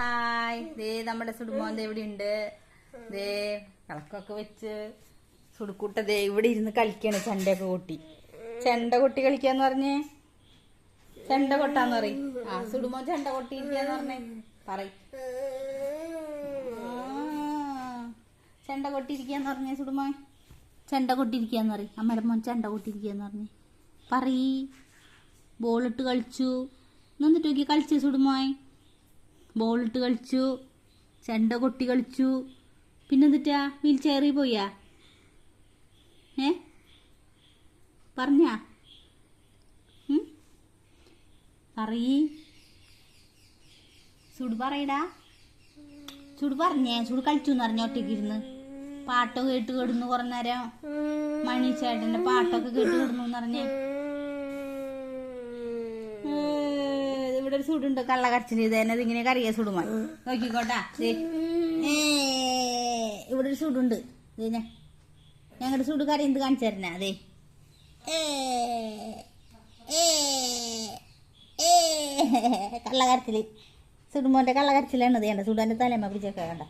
Hi. ദേ നമ്മുടെ സുടുമോൻ ഇവിടെ ഉണ്ട് ദേ കളക്കൊക്കെ വെച്ച് സുടുക്കൂട്ട ദേ ഇവിടെ ഇരുന്ന് കളിക്കാണ് ചെണ്ടയൊക്കെ കൊട്ടി. ചെണ്ട കൊട്ടി കളിക്കാന്ന് പറഞ്ഞേ? ചെണ്ട കൊട്ടാന്ന് പറയും. ആ സുടുമോൻ ചെണ്ട കൊട്ടിയിരിക്കാന്ന് പറഞ്ഞേ. പറയും. ചെണ്ട കൊട്ടിയിരിക്കാന്ന് പറഞ്ഞേ സുടുമോൻ. ചെണ്ട കൊട്ടിയിരിക്കാന്ന് പറയും. അമ്മയുടെ മോൻ ചെണ്ട കൊട്ടിയിരിക്കാന്ന് പറഞ്ഞേ. പറയ്. ബോളിട്ട് കളിച്ചു. എന്നിട്ട് നോക്കി കളിച്ചു സുടുമോൻ. ബോളിട്ട് കളിച്ചു ചെണ്ട കൊട്ടി കളിച്ചു. പിന്നെന്തിട്ടാ? വീൽ ചെയറിൽ പോയാ? ഏ? പറഞ്ഞാ? പറയ്. ചുട് പറയടാ. ചുട് പറഞ്ഞേ. ചുട് കളിച്ചു എന്ന് പറഞ്ഞ ഒറ്റയ്ക്ക് ഇരുന്ന്. പാട്ടൊക്കെ കേട്ട് കിടന്നു കുറേ നേരം. മണി ചേട്ടന്റെ പാട്ടൊക്കെ കേട്ട് കിടന്നു എന്ന് പറഞ്ഞേ ഏ, ഇവിടെ ഒരു സുടുണ്ട് കള്ള കരച്ചിൽ ഇത് തന്നെ ഇതിങ്ങനെ കറിയ സുടുമാ നോക്കിക്കോട്ടാ ഇവിടെ ഒരു സുടുണ്ട് ഇതിനെ ഞങ്ങളുടെ സുട് കറി എന്ത് കാണിച്ചു തരണ അതെ കള്ള കരച്ചിൽ. സുടുമോന്റെ കള്ള കരച്ചിലാണ് ഇത് കണ്ട സുടാന്റെ തലേമ്മ പിടിച്ചൊക്കെ കണ്ട